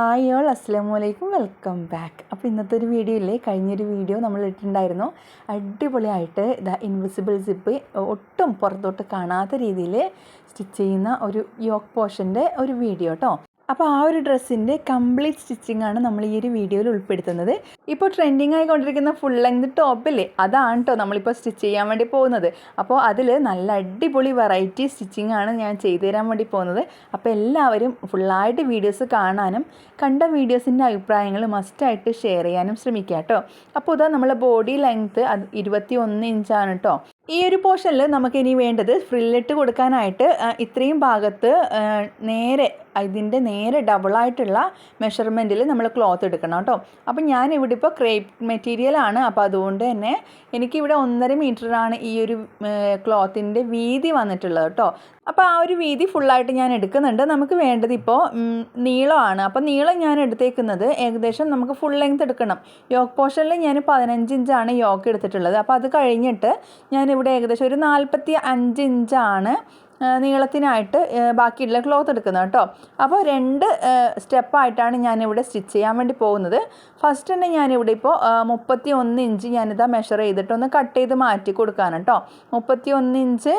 Hi all അസ്സാം വലൈക്കും welcome back അപ്പോൾ ഇന്നത്തെ ഒരു വീഡിയോ ഇല്ലേ? കഴിഞ്ഞൊരു വീഡിയോ നമ്മൾ ഇട്ടിട്ടുണ്ടായിരുന്നു. അടിപൊളിയായിട്ട് ദ ഇൻവിസിബിൾ സിപ്പ് ഒട്ടും പുറത്തോട്ട് കാണാത്ത രീതിയിൽ സ്റ്റിച്ച് ചെയ്യുന്ന ഒരു യോക്ക് പോർഷന്റെ ഒരു വീഡിയോ കേട്ടോ അപ്പോൾ ആ ഒരു ഡ്രസ്സിന്റെ കംപ്ലീറ്റ് സ്റ്റിച്ചിങ് ആണ് നമ്മൾ ഈ ഒരു വീഡിയോയിൽ ഉൾപ്പെടുത്തുന്നത്. ഇപ്പോൾ ട്രെൻഡിങ് ആയിക്കൊണ്ടിരിക്കുന്ന ഫുൾ ലെങ്ത് ടോപ്പില്ലേ അതാണ് കേട്ടോ നമ്മളിപ്പോൾ സ്റ്റിച്ച് ചെയ്യാൻ വേണ്ടി പോകുന്നത്. അപ്പോൾ അതിൽ നല്ല അടിപൊളി വെറൈറ്റി സ്റ്റിച്ചിങ് ആണ് ഞാൻ ചെയ്തു തരാൻ വേണ്ടി പോകുന്നത്. അപ്പോൾ എല്ലാവരും ഫുള്ളായിട്ട് വീഡിയോസ് കാണാനും കണ്ട വീഡിയോസിന്റെ അഭിപ്രായങ്ങൾ മസ്റ്റായിട്ട് ഷെയർ ചെയ്യാനും ശ്രമിക്കുക കേട്ടോ അപ്പോൾ ഇതാ നമ്മളെ ബോഡി ലെങ്ത്ത് അത് ഇരുപത്തി ഒന്ന് ഇഞ്ചാണ് കേട്ടോ ഈ ഒരു പോർഷനിൽ നമുക്ക് ഇനി വേണ്ടത് ഫ്രില്ലിട്ട് കൊടുക്കാനായിട്ട് ഇത്രയും ഭാഗത്ത് നേരെ ഇതിന്റെ നേരെ ഡബിളായിട്ടുള്ള മെഷർമെന്റിൽ നമ്മൾ ക്ലോത്ത് എടുക്കണം കേട്ടോ. അപ്പം ഞാൻ ഇവിടെ ഇപ്പോൾ ക്രേപ്പ് മെറ്റീരിയലാണ് അപ്പോൾ അതുകൊണ്ട് തന്നെ എനിക്കിവിടെ ഒന്നര മീറ്ററാണ് ഈ ഒരു ക്ലോത്തിന്റെ വീതി വന്നിട്ടുള്ളത് കേട്ടോ. അപ്പോൾ ആ ഒരു വീതി ഫുള്ളായിട്ട് ഞാൻ എടുക്കുന്നുണ്ട്. നമുക്ക് വേണ്ടത് ഇപ്പോൾ നീളമാണ്. അപ്പോൾ നീളം ഞാൻ എടുത്തേക്കുന്നത് ഏകദേശം നമുക്ക് ഫുൾ ലെങ്ത് എടുക്കണം. യോക്ക് പോർഷനിൽ ഞാൻ പതിനഞ്ച് ഇഞ്ചാണ് യോക്ക് എടുത്തിട്ടുള്ളത്. അപ്പോൾ അത് കഴിഞ്ഞിട്ട് ഞാനിവിടെ ഏകദേശം ഒരു നാൽപ്പത്തി അഞ്ച് ഇഞ്ചാണ് നീളത്തിനായിട്ട് ബാക്കിയുള്ള ക്ലോത്ത് എടുക്കുന്നത് കേട്ടോ. അപ്പോൾ രണ്ട് സ്റ്റെപ്പായിട്ടാണ് ഞാനിവിടെ സ്റ്റിച്ച് ചെയ്യാൻ വേണ്ടി പോകുന്നത്. ഫസ്റ്റ് തന്നെ ഞാനിവിടെ ഇപ്പോൾ മുപ്പത്തി ഒന്ന് ഇഞ്ച് ഞാനിതാ മെഷർ ചെയ്തിട്ട് ഒന്ന് കട്ട് ചെയ്ത് മാറ്റി കൊടുക്കാൻ കേട്ടോ. മുപ്പത്തി ഒന്ന് ഇഞ്ച്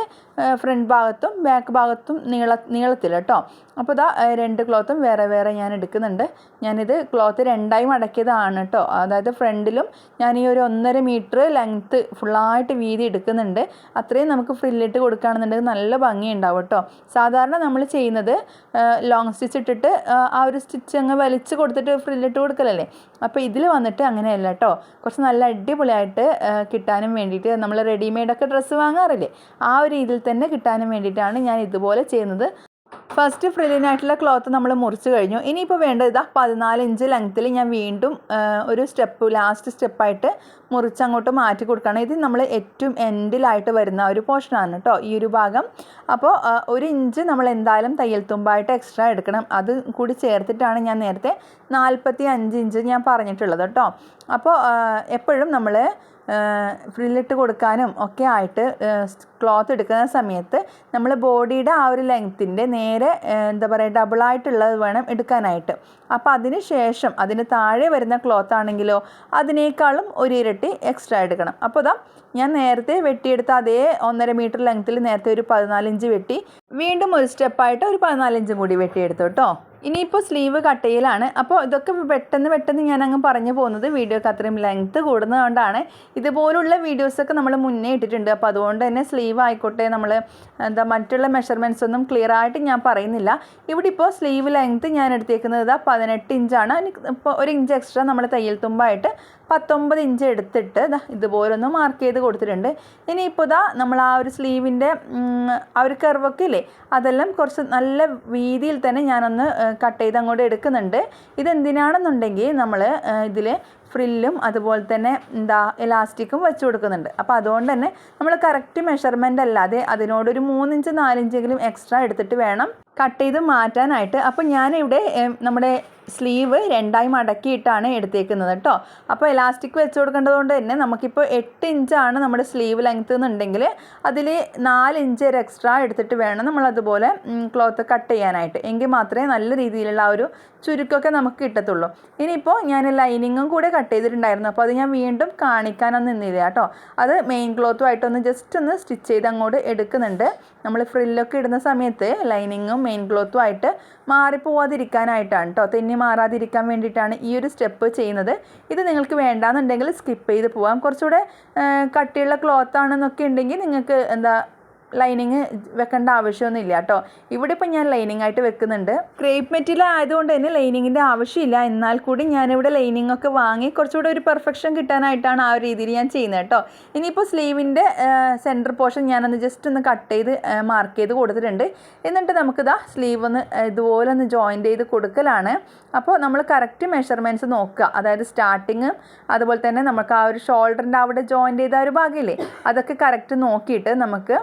ഫ്രണ്ട് ഭാഗത്തും ബാക്ക് ഭാഗത്തും നീള നീളത്തിൽ കേട്ടോ. അപ്പോൾ ഇതാ രണ്ട് ക്ലോത്തും വേറെ വേറെ ഞാൻ എടുക്കുന്നുണ്ട്. ഞാനിത് ക്ലോത്ത് രണ്ടായി മടക്കിയതാണ് കേട്ടോ. അതായത് ഫ്രണ്ടിലും ഞാൻ ഈ ഒരു ഒന്നര മീറ്റർ ലെങ്ത്ത് ഫുള്ളായിട്ട് വീതി എടുക്കുന്നുണ്ട്. അത്രയും നമുക്ക് ഫ്രില്ലിട്ട് കൊടുക്കുകയാണെന്നുണ്ടെങ്കിൽ നല്ല ഭംഗിയുണ്ടാവും കേട്ടോ. സാധാരണ നമ്മൾ ചെയ്യുന്നത് ലോങ് സ്റ്റിച്ച് ഇട്ടിട്ട് ആ, ഒരു സ്റ്റിച്ച് അങ്ങ് വലിച്ച് കൊടുത്തിട്ട് ഫ്രില്ലിട്ട് കൊടുക്കലല്ലേ? അപ്പോൾ ഇതിൽ വന്നിട്ട് അങ്ങനെയല്ല കേട്ടോ. കുറച്ച് നല്ല അടിപൊളിയായിട്ട് കിട്ടാനും വേണ്ടിയിട്ട് നമ്മൾ റെഡിമെയ്ഡൊക്കെ ഡ്രസ്സ് വാങ്ങാറില്ലേ? ആ ഒരു രീതിയിൽ തന്നെ കിട്ടാനും വേണ്ടിയിട്ടാണ് ഞാൻ ഇതുപോലെ ചെയ്യുന്നത്. ഫസ്റ്റ് ഫ്രില്ലിനായിട്ടുള്ള ക്ലോത്ത് നമ്മൾ മുറിച്ച് കഴിഞ്ഞു. ഇനിയിപ്പോൾ വേണ്ടത് ഇതാ പതിനാല് ഇഞ്ച് ലെങ്ത്തിൽ ഞാൻ വീണ്ടും ഒരു സ്റ്റെപ്പ് ലാസ്റ്റ് സ്റ്റെപ്പായിട്ട് മുറിച്ചങ്ങോട്ട് മാറ്റി കൊടുക്കണം ഇത് നമ്മൾ ഏറ്റവും എൻഡിലായിട്ട് വരുന്ന ഒരു പോർഷനാണ് കേട്ടോ ഈ ഒരു ഭാഗം. അപ്പോൾ ഒരു ഇഞ്ച് നമ്മൾ എന്തായാലും തയ്യൽ തുമ്പായിട്ട് എക്സ്ട്രാ എടുക്കണം. അത് കൂടി ചേർത്തിട്ടാണ് ഞാൻ നേരത്തെ നാൽപ്പത്തി അഞ്ച് ഇഞ്ച് ഞാൻ പറഞ്ഞിട്ടുള്ളത് കേട്ടോ അപ്പോൾ എപ്പോഴും നമ്മൾ ഫ്രില്ലിട്ട് കൊടുക്കാനും ഒക്കെ ആയിട്ട് ക്ലോത്ത് എടുക്കുന്ന സമയത്ത് നമ്മൾ ബോഡിയുടെ ആ ഒരു ലെങ്ത്തിന്റെ നേരെ എന്താ പറയുക ഡബിളായിട്ടുള്ളത് വേണം എടുക്കാനായിട്ട്. അപ്പോൾ അതിന് ശേഷം അതിന് താഴെ വരുന്ന ക്ലോത്ത് ആണെങ്കിലോ അതിനേക്കാളും ഒരു ഇരട്ടി എക്സ്ട്രാ എടുക്കണം. അപ്പോൾ ഇതാ ഞാൻ നേരത്തെ വെട്ടിയെടുത്ത അതേ ഒന്നര മീറ്റർ ലെങ്ത്തിൽ നേരത്തെ ഒരു പതിനാലിഞ്ച് വെട്ടി വീണ്ടും ഒരു സ്റ്റെപ്പായിട്ട് ഒരു പതിനാലിഞ്ചും കൂടി വെട്ടിയെടുത്തു കേട്ടോ. ഇനിയിപ്പോൾ സ്ലീവ് കട്ടയിലാണ്. അപ്പോൾ ഇതൊക്കെ പെട്ടെന്ന് പെട്ടെന്ന് ഞാൻ അങ്ങ് പറഞ്ഞു പോകുന്നത് വീഡിയോക്ക് അത്രയും ലെങ്ത്ത് കൂടുന്നതുകൊണ്ടാണ്. ഇതുപോലുള്ള വീഡിയോസൊക്കെ നമ്മൾ മുന്നേ ഇട്ടിട്ടുണ്ട്. അപ്പോൾ അതുകൊണ്ട് തന്നെ സ്ലീവ് ആയിക്കോട്ടെ നമ്മൾ എന്താ മറ്റുള്ള മെഷർമെന്റ്സ് ഒന്നും ക്ലിയർ ആയിട്ട് ഞാൻ പറയുന്നില്ല. ഇവിടെ ഇപ്പോൾ സ്ലീവ് ലെങ്ത്ത് ഞാൻ എടുത്തേക്കുന്നത് ഇതാ പതിനെട്ട് ഇഞ്ചാണ് ഇപ്പോൾ ഒരു ഇഞ്ച് എക്സ്ട്രാ നമ്മൾ തയ്യൽ തുമ്പായിട്ട് പത്തൊമ്പത് ഇഞ്ച് എടുത്തിട്ട് ഇതുപോലൊന്ന് മാർക്ക് ചെയ്ത് കൊടുത്തിട്ടുണ്ട്. ഇനിയിപ്പോൾ ഇതാ നമ്മൾ ആ ഒരു സ്ലീവിന്റെ ആ ഒരു കർവൊക്കെ ഇല്ലേ അതെല്ലാം കുറച്ച് നല്ല വീതിയിൽ തന്നെ ഞാനൊന്ന് കട്ട് ചെയ്ത് അങ്ങോട്ട് എടുക്കുന്നുണ്ട്. ഇതെന്തിനാണെന്നുണ്ടെങ്കിൽ നമ്മൾ ഇതിൽ ഫ്രില്ലും അതുപോലെ തന്നെ എന്താ എലാസ്റ്റിക്കും വെച്ച് കൊടുക്കുന്നുണ്ട്. അപ്പോൾ അതുകൊണ്ട് തന്നെ നമ്മൾ കറക്റ്റ് മെഷർമെന്റ് അല്ലാതെ അതിനോടൊരു മൂന്നിഞ്ച് നാലിഞ്ചെങ്കിലും എക്സ്ട്രാ എടുത്തിട്ട് വേണം കട്ട് ചെയ്ത് മാറ്റാനായിട്ട്. അപ്പോൾ ഞാനിവിടെ നമ്മുടെ സ്ലീവ് രണ്ടായി മടക്കിയിട്ടാണ് എടുത്തേക്കുന്നത് കേട്ടോ അപ്പോൾ എലാസ്റ്റിക് വെച്ച് കൊടുക്കേണ്ടതുകൊണ്ട് തന്നെ നമുക്കിപ്പോൾ എട്ട് ഇഞ്ചാണ് നമ്മുടെ സ്ലീവ് ലെങ്ത് എന്നുണ്ടെങ്കിൽ അതിൽ നാല് ഇഞ്ച് ഒരു എക്സ്ട്രാ എടുത്തിട്ട് വേണം നമ്മൾ അതുപോലെ ക്ലോത്ത് കട്ട് ചെയ്യാനായിട്ട്. എങ്കിൽ മാത്രമേ നല്ല രീതിയിലുള്ള ആ ഒരു ചുരുക്കമൊക്കെ നമുക്ക് കിട്ടത്തുള്ളൂ. ഇനിയിപ്പോൾ ഞാൻ ലൈനിങ്ങും കൂടെ കട്ട് ചെയ്തിട്ടുണ്ടായിരുന്നു. അപ്പോൾ അത് ഞാൻ വീണ്ടും കാണിക്കാനൊന്നും നിന്നില്ല കേട്ടോ അത് മെയിൻ ക്ലോത്തുമായിട്ടൊന്ന് ജസ്റ്റ് ഒന്ന് സ്റ്റിച്ച് ചെയ്ത് അങ്ങോട്ട് എടുക്കുന്നുണ്ട്. നമ്മൾ ഫ്രില്ലൊക്കെ ഇടുന്ന സമയത്ത് ലൈനിങ്ങും മെയിൻ ക്ലോത്തും ആയിട്ട് മാറിപ്പോവാതിരിക്കാനായിട്ടാണ് കേട്ടോ തെന്നി മാറാതിരിക്കാൻ വേണ്ടിയിട്ടാണ് ഈ ഒരു സ്റ്റെപ്പ് ചെയ്യുന്നത്. ഇത് നിങ്ങൾക്ക് വേണ്ടാന്നുണ്ടെങ്കിൽ സ്കിപ്പ് ചെയ്ത് പോവാം. കുറച്ചുകൂടെ കട്ടിയുള്ള ക്ലോത്ത് ആണെന്നൊക്കെ ഉണ്ടെങ്കിൽ നിങ്ങൾക്ക് എന്താ ലൈനിങ് വെക്കേണ്ട ആവശ്യമൊന്നുമില്ല കേട്ടോ. ഇവിടെ ഇപ്പം ഞാൻ ലൈനിങ് ആയിട്ട് വെക്കുന്നുണ്ട്. ക്രേപ്പ് മെറ്റീരിയൽ ആയതുകൊണ്ട് തന്നെ ലൈനിങ്ങിന്റെ ആവശ്യമില്ല. എന്നാൽ കൂടി ഞാനിവിടെ ലൈനിങ് ഒക്കെ വാങ്ങി കുറച്ചുകൂടെ ഒരു പെർഫെക്ഷൻ കിട്ടാനായിട്ടാണ് ആ ഒരു രീതിയിൽ ഞാൻ ചെയ്യുന്നത് കേട്ടോ. ഇനിയിപ്പോൾ സ്ലീവിന്റെ സെന്റർ പോർഷൻ ഞാനൊന്ന് ജസ്റ്റ് ഒന്ന് കട്ട് ചെയ്ത് മാർക്ക് ചെയ്ത് കൊടുത്തിട്ടുണ്ട്. എന്നിട്ട് നമുക്കിതാ സ്ലീവ് ഒന്ന് ഇതുപോലെ ഒന്ന് ജോയിന്റ് ചെയ്ത് കൊടുക്കലാണ്. അപ്പോൾ നമ്മൾ കറക്റ്റ് മെഷർമെന്റ്സ് നോക്കുക. അതായത് സ്റ്റാർട്ടിങ് അതുപോലെ തന്നെ നമുക്ക് ആ ഒരു ഷോൾഡറിന്റെ അവിടെ ജോയിന്റ് ചെയ്ത ഒരു ഭാഗമില്ലേ അതൊക്കെ കറക്റ്റ് നോക്കിയിട്ട് നമുക്ക്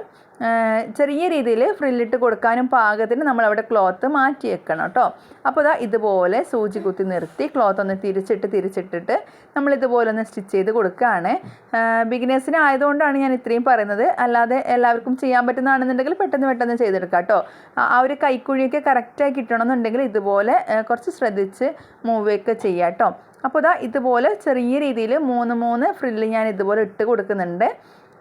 ചെറിയ രീതിയിൽ ഫ്രില്ലിട്ട് കൊടുക്കാനും പാകത്തിന് നമ്മൾ അവിടെ ക്ലോത്ത് മാറ്റി വെക്കണം കേട്ടോ. അപ്പോൾ ഇതാ ഇതുപോലെ സൂചി കുത്തി നിർത്തി ക്ലോത്ത് ഒന്ന് തിരിച്ചിട്ട് തിരിച്ചിട്ടിട്ട് നമ്മൾ ഇതുപോലെ ഒന്ന് സ്റ്റിച്ച് ചെയ്ത് കൊടുക്കുകയാണ്. ബിഗിനേഴ്സിന് ആയതുകൊണ്ടാണ് ഞാൻ ഇത്രയും പറയുന്നത്. അല്ലാതെ എല്ലാവർക്കും ചെയ്യാൻ പറ്റുന്നതാണെന്നുണ്ടെങ്കിൽ പെട്ടെന്ന് പെട്ടെന്ന് ചെയ്തെടുക്കാം കേട്ടോ. ആ ഒരു കൈക്കുഴിയൊക്കെ കറക്റ്റായി കിട്ടണമെന്നുണ്ടെങ്കിൽ ഇതുപോലെ കുറച്ച് ശ്രദ്ധിച്ച് മൂവൊക്കെ ചെയ്യാം കേട്ടോ. അപ്പോൾ ഇതാ ഇതുപോലെ ചെറിയ രീതിയിൽ മൂന്ന് മൂന്ന് ഫ്രില്ല് ഞാൻ ഇതുപോലെ ഇട്ട് കൊടുക്കുന്നുണ്ട്.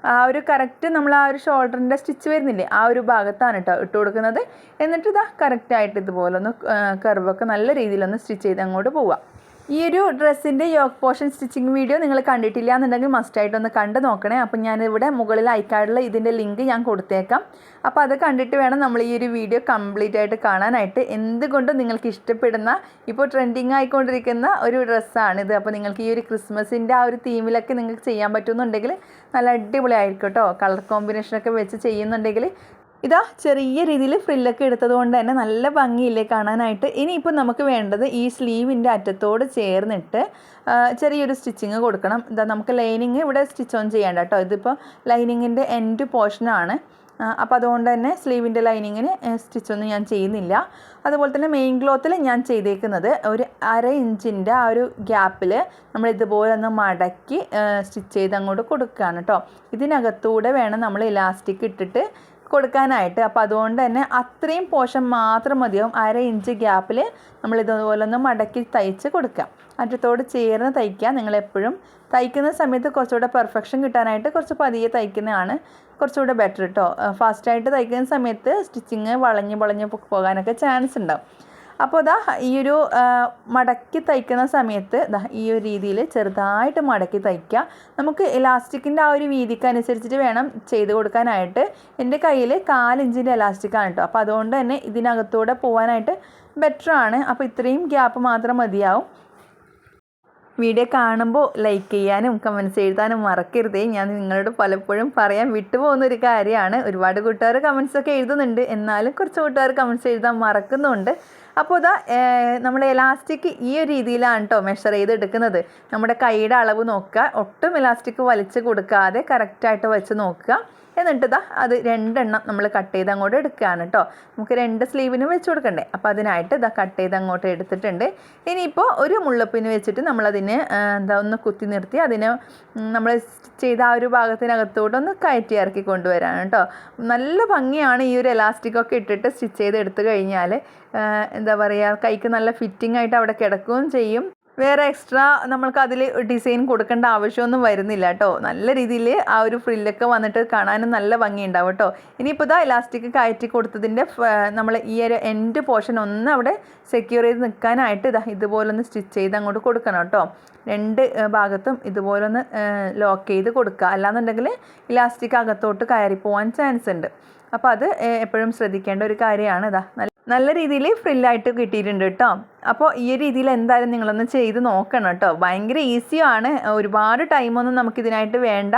ആ ഒരു കറക്റ്റ് നമ്മൾ ആ ഒരു ഷോൾഡറിന്റെ സ്റ്റിച്ച് വരുന്നില്ലേ ആ ഒരു ഭാഗത്താണ് കേട്ടോ ഇട്ട് കൊടുക്കുന്നത്. എന്നിട്ട് ഇതാ കറക്റ്റായിട്ട് ഇതുപോലെ ഒന്ന് കർവൊക്കെ നല്ല രീതിയിലൊന്ന് സ്റ്റിച്ച് ചെയ്ത് അങ്ങോട്ട് പോവാം. ഈ ഒരു ഡ്രസ്സിന്റെ യോക്ക് പോർഷൻ സ്റ്റിച്ചിങ് വീഡിയോ നിങ്ങൾ കണ്ടിട്ടില്ല എന്നുണ്ടെങ്കിൽ മസ്റ്റായിട്ടൊന്ന് കണ്ട് നോക്കണേ. അപ്പം ഞാനിവിടെ മുകളിൽ ഐക്കാർഡിൽ ഇതിന്റെ ലിങ്ക് ഞാൻ കൊടുത്തേക്കാം. അപ്പോൾ അത് കണ്ടിട്ട് വേണം നമ്മൾ ഈ ഒരു വീഡിയോ കംപ്ലീറ്റ് ആയിട്ട് കാണാനായിട്ട്. എന്തുകൊണ്ടും നിങ്ങൾക്ക് ഇഷ്ടപ്പെടുന്ന ഇപ്പോൾ ട്രെൻഡിങ് ആയിക്കൊണ്ടിരിക്കുന്ന ഒരു ഡ്രസ്സാണിത്. അപ്പോൾ നിങ്ങൾക്ക് ഈ ഒരു ക്രിസ്മസിന്റെ ആ ഒരു തീമിലൊക്കെ നിങ്ങൾക്ക് ചെയ്യാൻ പറ്റുമെന്നുണ്ടെങ്കിൽ നല്ല അടിപൊളിയായിരിക്കും കേട്ടോ. കളർ കോമ്പിനേഷനൊക്കെ വെച്ച് ചെയ്യുന്നുണ്ടെങ്കിൽ ഇതാ ചെറിയ രീതിയിൽ ഫ്രില്ലൊക്കെ എടുത്തത് കൊണ്ട് തന്നെ നല്ല ഭംഗിയില്ലേ കാണാനായിട്ട്. ഇനിയിപ്പോൾ നമുക്ക് വേണ്ടത് ഈ സ്ലീവിന്റെ അറ്റത്തോട് ചേർന്നിട്ട് ചെറിയൊരു സ്റ്റിച്ചിങ് കൊടുക്കണം. ഇതാ നമുക്ക് ലൈനിങ് ഇവിടെ സ്റ്റിച്ച് ഓൺ ചെയ്യേണ്ട കേട്ടോ. ഇതിപ്പോൾ ലൈനിങ്ങിന്റെ എൻഡ് പോർഷനാണ്. അപ്പോൾ അതുകൊണ്ട് തന്നെ സ്ലീവിന്റെ ലൈനിങ്ങിന് സ്റ്റിച്ചൊന്നും ഞാൻ ചെയ്യുന്നില്ല. അതുപോലെ തന്നെ മെയിൻ ക്ലോത്തിൽ ഞാൻ ചെയ്തേക്കുന്നത് ഒരു അര ഇഞ്ചിന്റെ ആ ഒരു ഗ്യാപ്പിൽ നമ്മൾ ഇതുപോലെ ഒന്ന് മടക്കി സ്റ്റിച്ച് ചെയ്ത് അങ്ങോട്ട് കൊടുക്കുകയാണ് കേട്ടോ. ഇതിനകത്തൂടെ വേണം നമ്മൾ ഇലാസ്റ്റിക് ഇട്ടിട്ട് കൊടുക്കാനായിട്ട്. അപ്പോൾ അതുകൊണ്ട് തന്നെ അത്രയും പോഷൻ മാത്രം മതിയാവും. അര ഇഞ്ച് ഗ്യാപ്പിൽ നമ്മൾ ഇതുപോലെ ഒന്ന് മടക്കി തയ്ച്ച് കൊടുക്കാം. അറ്റത്തോട് ചേർന്ന് തയ്ക്കുക നിങ്ങളെപ്പോഴും തയ്ക്കുന്ന സമയത്ത് കുറച്ചുകൂടെ പെർഫെക്ഷൻ കിട്ടാനായിട്ട് കുറച്ച് പതിയെ തയ്ക്കുന്നതാണ് കുറച്ചുകൂടെ ബെറ്റർ കേട്ടോ ഫാസ്റ്റായിട്ട് തയ്ക്കുന്ന സമയത്ത് സ്റ്റിച്ചിങ് വളഞ്ഞ് വളഞ്ഞ് പോകാനൊക്കെ ചാൻസ് ഉണ്ടാവും. അപ്പോൾ ഇതാ ഈ ഒരു മടക്കി തയ്ക്കുന്ന സമയത്ത് ഇതാ ഈ ഒരു രീതിയിൽ ചെറുതായിട്ട് മടക്കി തയ്ക്കുക. നമുക്ക് ഇലാസ്റ്റിക്കിന്റെ ആ ഒരു വീതിക്ക് അനുസരിച്ചിട്ട് വേണം ചെയ്ത് കൊടുക്കാനായിട്ട്. എന്റെ കയ്യിൽ കാലിഞ്ചിന്റെ ഇലാസ്റ്റിക്കാണ് കേട്ടോ. അപ്പോൾ അതുകൊണ്ട് തന്നെ ഇതിനകത്തൂടെ പോകാനായിട്ട് ബെറ്റർ ആണ്. അപ്പോൾ ഇത്രയും ഗ്യാപ്പ് മാത്രം മതിയാവും. വീഡിയോ കാണുമ്പോൾ ലൈക്ക് ചെയ്യാനും കമൻസ് എഴുതാനും മറക്കരുതേ. ഞാൻ നിങ്ങളോട് പലപ്പോഴും പറയാൻ വിട്ടുപോകുന്ന ഒരു കാര്യമാണ്. ഒരുപാട് കൂട്ടുകാർ കമൻസൊക്കെ എഴുതുന്നുണ്ട്. എന്നാലും കുറച്ച് കൂട്ടുകാർ കമൻസ് എഴുതാൻ മറക്കുന്നുണ്ട്. അപ്പോൾ ഇതാ നമ്മൾ എലാസ്റ്റിക് ഈ ഒരു രീതിയിലാണ് കേട്ടോ മെഷർ ചെയ്ത് എടുക്കുന്നത് നമ്മുടെ കൈയുടെ അളവ് നോക്കുക ഒട്ടും ഇലാസ്റ്റിക് വലിച്ചു കൊടുക്കാതെ കറക്റ്റായിട്ട് വെച്ച് നോക്കുക. എന്നിട്ട് ഇതാ അത് രണ്ടെണ്ണം നമ്മൾ കട്ട് ചെയ്ത് അങ്ങോട്ട് എടുക്കുകയാണ് കേട്ടോ നമുക്ക് രണ്ട് സ്ലീവിനും വെച്ച് കൊടുക്കണ്ടേ. അപ്പോൾ അതിനായിട്ട് ഇതാ കട്ട് ചെയ്ത് അങ്ങോട്ട് എടുത്തിട്ടുണ്ട്. ഇനിയിപ്പോൾ ഒരു മുള്ളപ്പിന് വെച്ചിട്ട് നമ്മളതിന് എന്താ ഒന്ന് കുത്തി നിർത്തി അതിന് നമ്മൾ ചെയ്ത ആ ഒരു ഭാഗത്തിനകത്തോട്ട് ഒന്ന് കയറ്റി ഇറക്കി കൊണ്ടുവരാണ് കേട്ടോ നല്ല ഭംഗിയാണ് ഈ ഒരു എലാസ്റ്റിക്കൊക്കെ ഇട്ടിട്ട് സ്റ്റിച്ച് ചെയ്ത് എടുത്തു കഴിഞ്ഞാൽ എന്താ പറയുക കൈക്ക് നല്ല ഫിറ്റിംഗ് ആയിട്ട് അവിടെ കിടക്കുകയും ചെയ്യും. വേറെ എക്സ്ട്രാ നമ്മൾക്ക് അതിൽ ഡിസൈൻ കൊടുക്കേണ്ട ആവശ്യമൊന്നും വരുന്നില്ല കേട്ടോ. നല്ല രീതിയിൽ ആ ഒരു ഫ്രില്ലൊക്കെ വന്നിട്ട് കാണാനും നല്ല ഭംഗിയുണ്ടാവും കേട്ടോ. ഇനിയിപ്പോൾ ഇതാ ഇലാസ്റ്റിക് കയറ്റി കൊടുത്തതിന്റെ നമ്മൾ ഈ ഒരു എൻഡ് പോർഷൻ ഒന്ന് അവിടെ സെക്യൂർ ചെയ്ത് നിൽക്കാനായിട്ട് ഇതാ ഇതുപോലൊന്ന് സ്റ്റിച്ച് ചെയ്ത് അങ്ങോട്ട് കൊടുക്കണം കേട്ടോ. രണ്ട് ഭാഗത്തും ഇതുപോലൊന്ന് ലോക്ക് ചെയ്ത് കൊടുക്കുക. അല്ലാന്നുണ്ടെങ്കിൽ ഇലാസ്റ്റിക് അകത്തോട്ട് കയറി പോകാൻ ചാൻസ് ഉണ്ട്. അപ്പോൾ അത് എപ്പോഴും ശ്രദ്ധിക്കേണ്ട ഒരു കാര്യമാണ് ഇതാ നല്ല രീതിയിൽ ഫ്രില്ലായിട്ട് കിട്ടിയിട്ടുണ്ട് കേട്ടോ അപ്പോൾ ഈ രീതിയിൽ എന്തായാലും നിങ്ങളൊന്ന് ചെയ്ത് നോക്കണം കേട്ടോ ഭയങ്കര ഈസിയാണ് ഒരുപാട് ടൈമൊന്നും നമുക്കിതിനായിട്ട് വേണ്ട.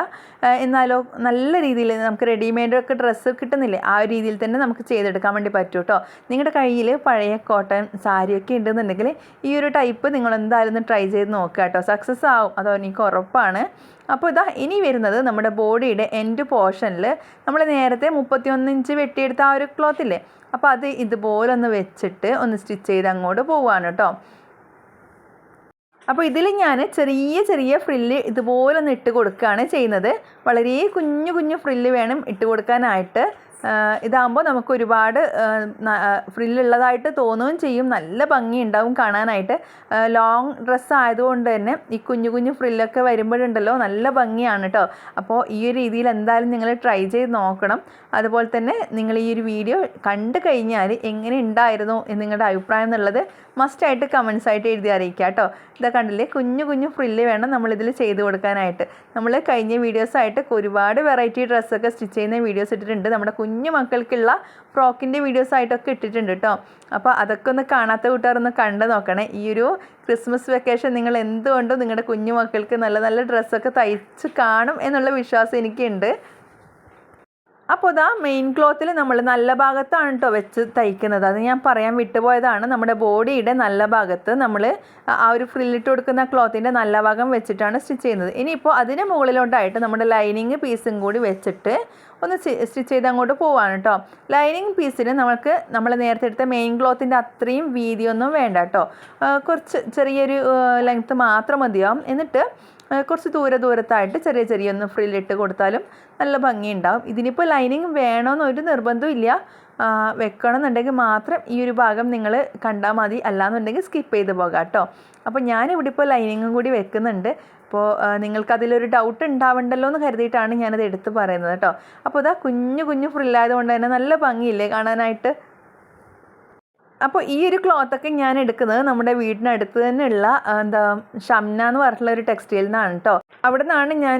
എന്നാലോ നല്ല രീതിയിൽ നമുക്ക് റെഡിമെയ്ഡൊക്കെ ഡ്രസ്സ് കിട്ടുന്നില്ലേ ആ രീതിയിൽ തന്നെ നമുക്ക് ചെയ്തെടുക്കാൻ വേണ്ടി പറ്റും കേട്ടോ നിങ്ങളുടെ കയ്യിൽ പഴയ കോട്ടൺ സാരിയൊക്കെ ഉണ്ടെന്നുണ്ടെങ്കിൽ ഈ ഒരു ടൈപ്പ് നിങ്ങൾ എന്തായാലും ഒന്ന് ട്രൈ ചെയ്ത് നോക്കുക കേട്ടോ സക്സസ് ആവും. അതോ എനിക്ക് ഉറപ്പാണ്. അപ്പോൾ ഇതാ ഇനി വരുന്നത് നമ്മുടെ ബോഡിയുടെ എൻഡ് പോർഷനിൽ നമ്മൾ നേരത്തെ മുപ്പത്തിയൊന്ന് ഇഞ്ച് വെട്ടിയെടുത്ത ആ ഒരു ക്ലോത്ത് ഇല്ലേ അപ്പോൾ അത് ഇതുപോലെ ഒന്ന് വെച്ചിട്ട് ഒന്ന് സ്റ്റിച്ച് ചെയ്ത് അങ്ങോട്ട് പോവാണ് കേട്ടോ. അപ്പോൾ ഇതിൽ ഞാൻ ചെറിയ ചെറിയ ഫ്രില്ല് ഇതുപോലെ ഒന്ന് ഇട്ട് കൊടുക്കുകയാണ് ചെയ്യുന്നത്. വളരെ കുഞ്ഞു കുഞ്ഞു ഫ്രില്ല് വേണം ഇട്ട് കൊടുക്കാനായിട്ട്. ഇതാകുമ്പോൾ നമുക്ക് ഒരുപാട് ഫ്രില്ലുള്ളതായിട്ട് തോന്നുകയും ചെയ്യും. നല്ല ഭംഗി ഉണ്ടാവും കാണാനായിട്ട് ലോങ് ഡ്രസ്സ് ആയതുകൊണ്ട് തന്നെ ഈ കുഞ്ഞു കുഞ്ഞു ഫ്രില്ലൊക്കെ വരുമ്പോഴുണ്ടല്ലോ നല്ല ഭംഗിയാണ് കേട്ടോ അപ്പോൾ ഈ ഒരു രീതിയിൽ എന്തായാലും നിങ്ങൾ ട്രൈ ചെയ്ത് നോക്കണം. അതുപോലെ തന്നെ നിങ്ങൾ ഈ ഒരു വീഡിയോ കണ്ടു കഴിഞ്ഞാൽ എങ്ങനെ ഉണ്ടായിരുന്നു എന്ന് നിങ്ങളുടെ അഭിപ്രായം എന്നുള്ളത് മസ്റ്റായിട്ട് കമൻസ് ആയിട്ട് എഴുതി അറിയിക്കുക കേട്ടോ ഇതാ കണ്ടില്ലേ? കുഞ്ഞു കുഞ്ഞു ഫ്രില്ല് വേണം നമ്മളിതിൽ ചെയ്ത് കൊടുക്കാനായിട്ട്. നമ്മൾ കഴിഞ്ഞ വീഡിയോസായിട്ട് ഒരുപാട് വെറൈറ്റി ഡ്രസ്സൊക്കെ സ്റ്റിച്ച് ചെയ്യുന്ന വീഡിയോസ് ഇട്ടിട്ടുണ്ട്. നമ്മുടെ കുഞ്ഞു മക്കൾക്കുള്ള ഫ്രോക്കിന്റെ വീഡിയോസ് ആയിട്ടൊക്കെ ഇട്ടിട്ടുണ്ട് കേട്ടോ അപ്പോൾ അതൊക്കെ ഒന്ന് കാണാത്ത കൂട്ടുകാരൊന്ന് കണ്ടു നോക്കണേ. ഈ ഒരു ക്രിസ്മസ് വെക്കേഷൻ നിങ്ങൾ എന്തുകൊണ്ടും നിങ്ങളുടെ കുഞ്ഞു മക്കൾക്ക് നല്ല നല്ല ഡ്രസ്സൊക്കെ തയ്ച്ച് കാണും എന്നുള്ള വിശ്വാസം എനിക്കുണ്ട്. അപ്പോൾ ഇതാ മെയിൻ ക്ലോത്തിൽ നമ്മൾ നല്ല ഭാഗത്താണ് കേട്ടോ വെച്ച് തയ്ക്കുന്നത്. അത് ഞാൻ പറയാൻ വിട്ടുപോയതാണ്. നമ്മുടെ ബോഡിയുടെ നല്ല ഭാഗത്ത് നമ്മൾ ആ ഒരു ഫ്രില്ലിട്ട് കൊടുക്കുന്ന ക്ലോത്തിന്റെ നല്ല ഭാഗം വെച്ചിട്ടാണ് സ്റ്റിച്ച് ചെയ്യുന്നത്. ഇനിയിപ്പോൾ അതിന് മുകളിലോട്ടായിട്ട് നമ്മുടെ ലൈനിങ് പീസും കൂടി വെച്ചിട്ട് ഒന്ന് സ്റ്റിച്ച് ചെയ്ത് അങ്ങോട്ട് പോവാണ് കേട്ടോ ലൈനിങ് പീസിന് നമുക്ക് നമ്മൾ നേരത്തെ എടുത്ത മെയിൻ ക്ലോത്തിന്റെ അത്രയും വീതിയൊന്നും വേണ്ട കേട്ടോ കുറച്ച് ചെറിയൊരു ലെങ്ത്ത് മാത്രം മതിയാവും. എന്നിട്ട് കുറച്ച് ദൂരെ ദൂരത്തായിട്ട് ചെറിയ ചെറിയ ഒന്ന് ഫ്രില്ലിട്ട് കൊടുത്താലും നല്ല ഭംഗിയുണ്ടാവും. ഇതിനിപ്പോൾ ലൈനിങ് വേണമെന്നൊരു നിർബന്ധമില്ല വെക്കണമെന്നുണ്ടെങ്കിൽ മാത്രം ഈ ഒരു ഭാഗം നിങ്ങൾ കണ്ടാൽ മതി. അല്ലാന്നുണ്ടെങ്കിൽ സ്കിപ്പ് ചെയ്ത് പോകാം കേട്ടോ. അപ്പോൾ ഞാനിവിടെ ഇപ്പോൾ ലൈനിങ്ങും കൂടി വെക്കുന്നുണ്ട്. അപ്പോൾ നിങ്ങൾക്ക് അതിലൊരു ഡൗട്ട് ഉണ്ടാവണ്ടല്ലോ എന്ന് കരുതിയിട്ടാണ് ഞാനത് എടുത്ത് പറയുന്നത് കേട്ടോ. അപ്പോൾ ഇതാ കുഞ്ഞു കുഞ്ഞു ഫ്രില്ലായതുകൊണ്ട് തന്നെ നല്ല ഭംഗിയില്ലേ കാണാനായിട്ട്? അപ്പോൾ ഈ ഒരു ക്ലോത്തൊക്കെ ഞാൻ എടുക്കുന്നത് നമ്മുടെ വീടിനടുത്ത് തന്നെയുള്ള എന്താ ഷംന എന്ന് പറഞ്ഞിട്ടുള്ള ഒരു ടെക്സ്റ്റൈൽ നിന്നാണ് കേട്ടോ അവിടെ നിന്നാണ് ഞാൻ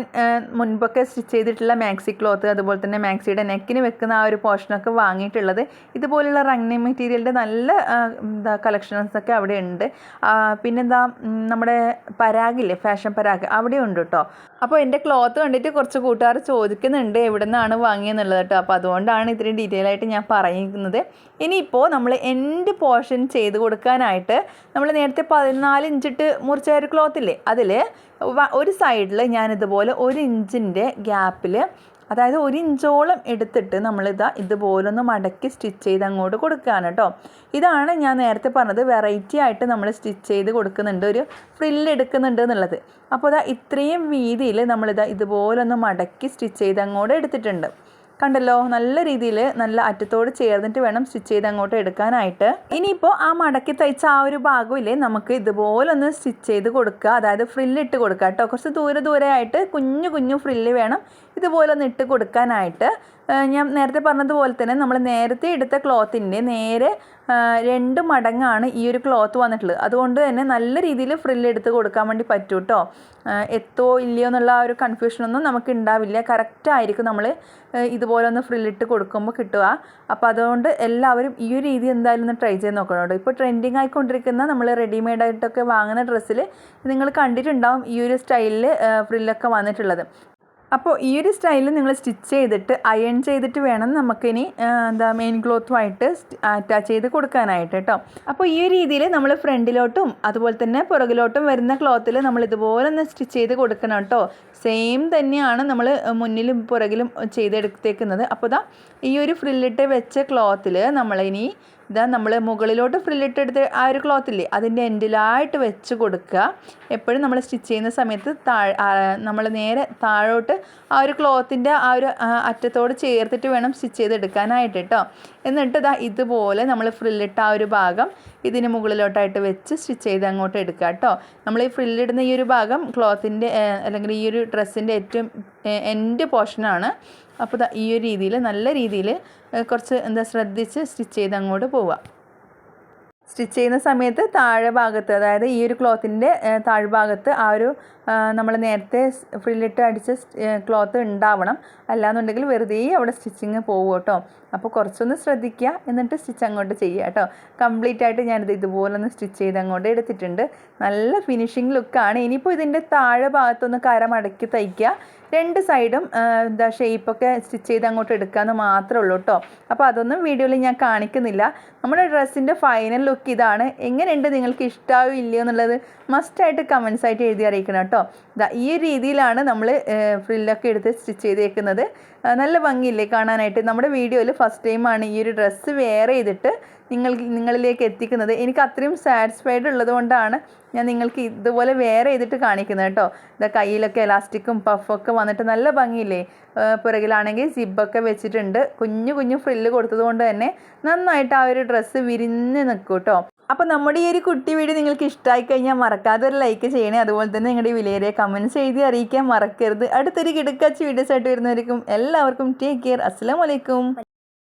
മുൻപൊക്കെ സ്റ്റിച്ച് ചെയ്തിട്ടുള്ള മാക്സി ക്ലോത്ത് അതുപോലെ തന്നെ മാക്സിയുടെ നെക്കിന് വെക്കുന്ന ആ ഒരു പോർഷനൊക്കെ വാങ്ങിയിട്ടുള്ളത്. ഇതുപോലുള്ള റങ്നി മെറ്റീരിയലിന്റെ നല്ല എന്താ കളക്ഷൻസ് ഒക്കെ അവിടെ ഉണ്ട്. പിന്നെന്താ നമ്മുടെ പരാഗില്ലേ ഫാഷൻ പരാഗ് അവിടെ ഉണ്ട് കേട്ടോ അപ്പോൾ എന്റെ ക്ലോത്ത് കണ്ടിട്ട് കുറച്ച് കൂട്ടുകാർ ചോദിക്കുന്നുണ്ട് എവിടെ നിന്നാണ് വാങ്ങിയെന്നുള്ളത് കേട്ടോ അപ്പോൾ അതുകൊണ്ടാണ് ഇത്രയും ഡീറ്റെയിൽ ആയിട്ട് ഞാൻ പറയുന്നത്. ഇനിയിപ്പോൾ നമ്മൾ എൻഡ് പോർഷൻ ചെയ്ത് കൊടുക്കാനായിട്ട് നമ്മൾ നേരത്തെ പതിനാല് ഇഞ്ചിട്ട് മുറിച്ച ഒരു ക്ലോത്തില്ലേ അതിൽ ഒരു സൈഡിൽ ഞാനിതുപോലെ ഒരു ഇഞ്ചിന്റെ ഗ്യാപ്പിൽ അതായത് ഒരു ഇഞ്ചോളം എടുത്തിട്ട് നമ്മളിതാ ഇതുപോലൊന്ന് മടക്കി സ്റ്റിച്ച് ചെയ്ത് അങ്ങോട്ട് കൊടുക്കുകയാണ് കേട്ടോ. ഇതാണ് ഞാൻ നേരത്തെ പറഞ്ഞത് വെറൈറ്റി ആയിട്ട് നമ്മൾ സ്റ്റിച്ച് ചെയ്ത് കൊടുക്കുന്നുണ്ട് ഒരു ഫ്രില്ല് എടുക്കുന്നുണ്ട് എന്നുള്ളത്. അപ്പോൾ ഇതാ ഇത്രയും വീതിയിൽ നമ്മളിതാ ഇതുപോലൊന്ന് മടക്കി സ്റ്റിച്ച് ചെയ്ത് അങ്ങോട്ട് എടുത്തിട്ടുണ്ട്. കണ്ടല്ലോ നല്ല രീതിയിൽ നല്ല അറ്റത്തോട് ചേർന്നിട്ട് വേണം സ്റ്റിച്ച് ചെയ്ത് അങ്ങോട്ട് എടുക്കാനായിട്ട്. ഇനിയിപ്പോൾ ആ മടക്കി തയ്ച്ച ആ ഒരു ഭാഗമില്ലേ നമുക്ക് ഇതുപോലെ ഒന്ന് സ്റ്റിച്ച് ചെയ്ത് കൊടുക്കുക. അതായത് ഫ്രില്ലിട്ട് കൊടുക്കുക കേട്ടോ. കുറച്ച് ദൂരെ ദൂരെ ആയിട്ട് കുഞ്ഞു കുഞ്ഞു ഫ്രില്ല് വേണം ഇതുപോലെ ഒന്ന് ഇട്ട് കൊടുക്കാനായിട്ട്. ഞാൻ നേരത്തെ പറഞ്ഞതുപോലെ തന്നെ നമ്മൾ നേരത്തെ എടുത്ത ക്ലോത്തിന്റെ നേരെ രണ്ട് മടങ്ങാണ് ഈ ഒരു ക്ലോത്ത് വന്നിട്ടുള്ളത്. അതുകൊണ്ട് തന്നെ നല്ല രീതിയിൽ ഫ്രില്ല് എടുത്ത് കൊടുക്കാൻ വേണ്ടി പറ്റും കേട്ടോ എത്തോ ഇല്ലയോ എന്നുള്ള ആ ഒരു കൺഫ്യൂഷനൊന്നും നമുക്ക് ഉണ്ടാവില്ല. കറക്റ്റ് ആയിരിക്കും നമ്മൾ ഇതുപോലെ ഒന്ന് ഫ്രില്ലിട്ട് കൊടുക്കുമ്പോൾ കിട്ടുക. അപ്പോൾ അതുകൊണ്ട് എല്ലാവരും ഈ ഒരു രീതി എന്തായാലും ഒന്ന് ട്രൈ ചെയ്ത് നോക്കണം കേട്ടോ ഇപ്പോൾ ട്രെൻഡിങ് ആയിക്കൊണ്ടിരിക്കുന്ന നമ്മൾ റെഡിമെയ്ഡ് ആയിട്ടൊക്കെ വാങ്ങുന്ന ഡ്രസ്സിൽ നിങ്ങൾ കണ്ടിട്ടുണ്ടാവും ഈ ഒരു സ്റ്റൈലിൽ ഫ്രില്ലൊക്കെ വന്നിട്ടുള്ളത്. അപ്പോൾ ഈ ഒരു സ്റ്റൈലിൽ നിങ്ങൾ സ്റ്റിച്ച് ചെയ്തിട്ട് അയൺ ചെയ്തിട്ട് വേണം നമുക്കിനി എന്താ മെയിൻ ക്ലോത്തുമായിട്ട് അറ്റാച്ച് ചെയ്ത് കൊടുക്കാനായിട്ട് കേട്ടോ അപ്പോൾ ഈ ഒരു രീതിയിൽ നമ്മൾ ഫ്രണ്ടിലോട്ടും അതുപോലെ തന്നെ പുറകിലോട്ടും വരുന്ന ക്ലോത്തിൽ നമ്മൾ ഇതുപോലെ ഒന്ന് സ്റ്റിച്ച് ചെയ്ത് കൊടുക്കണം കേട്ടോ സെയിം തന്നെയാണ് നമ്മൾ മുന്നിലും പുറകിലും ചെയ്തെടുത്തേക്കുന്നത്. അപ്പോൾ ഇതാ ഈ ഒരു ഫ്രില്ലിട്ട് വെച്ച ക്ലോത്തിൽ നമ്മളിനി ഇതാ നമ്മൾ മുകളിലോട്ട് ഫ്രില്ലിട്ടെടുത്ത് ആ ഒരു ക്ലോത്ത് ഇല്ലേ അതിന്റെ എൻഡിലായിട്ട് വെച്ച് കൊടുക്കുക. എപ്പോഴും നമ്മൾ സ്റ്റിച്ച് ചെയ്യുന്ന സമയത്ത് താഴെ നമ്മൾ നേരെ താഴോട്ട് ആ ഒരു ക്ലോത്തിന്റെ ആ ഒരു അറ്റത്തോട് ചേർത്തിട്ട് വേണം സ്റ്റിച്ച് ചെയ്തെടുക്കാനായിട്ട് കേട്ടോ എന്നിട്ട് ഇതാ ഇതുപോലെ നമ്മൾ ഫ്രില്ലിട്ട ആ ഒരു ഭാഗം ഇതിന് മുകളിലോട്ടായിട്ട് വെച്ച് സ്റ്റിച്ച് ചെയ്ത് അങ്ങോട്ട് എടുക്കുക കേട്ടോ. നമ്മൾ ഈ ഫ്രില്ലിടുന്ന ഈ ഒരു ഭാഗം ക്ലോത്തിന്റെ അല്ലെങ്കിൽ ഈ ഒരു ഡ്രസ്സിന്റെ ഏറ്റവും എൻഡ് പോർഷനാണ് അപ്പോൾ ഈ ഒരു രീതിയിൽ നല്ല രീതിയിൽ കുറച്ച് എന്താ ശ്രദ്ധിച്ച് സ്റ്റിച്ച് ചെയ്ത് അങ്ങോട്ട് പോവുക. സ്റ്റിച്ച് ചെയ്യുന്ന സമയത്ത് താഴെ ഭാഗത്ത് അതായത് ഈ ഒരു ക്ലോത്തിന്റെ താഴ്ഭാഗത്ത് ആ ഒരു നമ്മൾ നേരത്തെ ഫ്രില്ലിട്ട് അടിച്ച ക്ലോത്ത് ഉണ്ടാവണം. അല്ലാന്നുണ്ടെങ്കിൽ വെറുതെ അവിടെ സ്റ്റിച്ചിങ് പോകും കേട്ടോ അപ്പോൾ കുറച്ചൊന്ന് ശ്രദ്ധിക്കുക എന്നിട്ട് സ്റ്റിച്ച് അങ്ങോട്ട് ചെയ്യുക കേട്ടോ. കംപ്ലീറ്റ് ആയിട്ട് ഞാനിത് ഇതുപോലെ ഒന്ന് സ്റ്റിച്ച് ചെയ്ത് അങ്ങോട്ട് എടുത്തിട്ടുണ്ട്. നല്ല ഫിനിഷിങ് ലുക്കാണ് ഇനിയിപ്പോൾ ഇതിന്റെ താഴെ ഭാഗത്തൊന്ന് കര മടക്കി തയ്ക്കുക. രണ്ട് സൈഡും എന്താ ഷേപ്പൊക്കെ സ്റ്റിച്ച് ചെയ്ത് അങ്ങോട്ട് എടുക്കാമെന്ന് മാത്രമേ ഉള്ളൂ കേട്ടോ. അപ്പോൾ അതൊന്നും വീഡിയോയിൽ ഞാൻ കാണിക്കുന്നില്ല. നമ്മുടെ ഡ്രസ്സിന്റെ ഫൈനൽ ലുക്ക് ഇതാണ്. എങ്ങനെയുണ്ട്? നിങ്ങൾക്ക് ഇഷ്ടമാവും ഇല്ലയോ എന്നുള്ളത് മസ്റ്റായിട്ട് കമൻസ് ആയിട്ട് എഴുതി അറിയിക്കണം കേട്ടോ. ഈ രീതിയിലാണ് നമ്മൾ ഫ്രില്ലൊക്കെ എടുത്ത് സ്റ്റിച്ച് ചെയ്തേക്കുന്നത്. നല്ല ഭംഗിയില്ലേ കാണാനായിട്ട്. നമ്മുടെ വീഡിയോയിൽ ഫസ്റ്റ് ടൈമാണ് ഈ ഒരു ഡ്രസ്സ് വെയർ ചെയ്തിട്ട് നിങ്ങൾ നിങ്ങളിലേക്ക് എത്തിക്കുന്നത്. എനിക്ക് അത്രയും സാറ്റിസ്ഫൈഡ് ഉള്ളത് കൊണ്ടാണ് ഞാൻ നിങ്ങൾക്ക് ഇതുപോലെ വെയർ ചെയ്തിട്ട് കാണിക്കുന്നത് കേട്ടോ. ഇതാ കയ്യിലൊക്കെ എലാസ്റ്റിക്കും പഫൊക്കെ വന്നിട്ട് നല്ല ഭംഗിയില്ലേ? പുറകിലാണെങ്കിൽ സിബൊക്കെ വെച്ചിട്ടുണ്ട്. കുഞ്ഞു കുഞ്ഞു ഫ്രില്ല് കൊടുത്തത് കൊണ്ട് തന്നെ നന്നായിട്ട് ആ ഒരു ഡ്രസ്സ് വിരിഞ്ഞ് നിൽക്കും കേട്ടോ. അപ്പോൾ നമ്മുടെ ഈ ഒരു കുട്ടി വീഡിയോ നിങ്ങൾക്ക് ഇഷ്ടമായി കഴിഞ്ഞാൽ മറക്കാതെ ഒരു ലൈക്ക് ചെയ്യണേ. അതുപോലെ തന്നെ നിങ്ങളുടെ വിലയേറിയ കമൻസ് എഴുതി അറിയിക്കാൻ മറക്കരുത്. അടുത്തൊരു കിടക്കാച്ച് വീഡിയോസ് ആയിട്ട് വരുന്നവർക്കും എല്ലാവർക്കും ടേക്ക് കെയർ അസ്സാം വലൈക്കും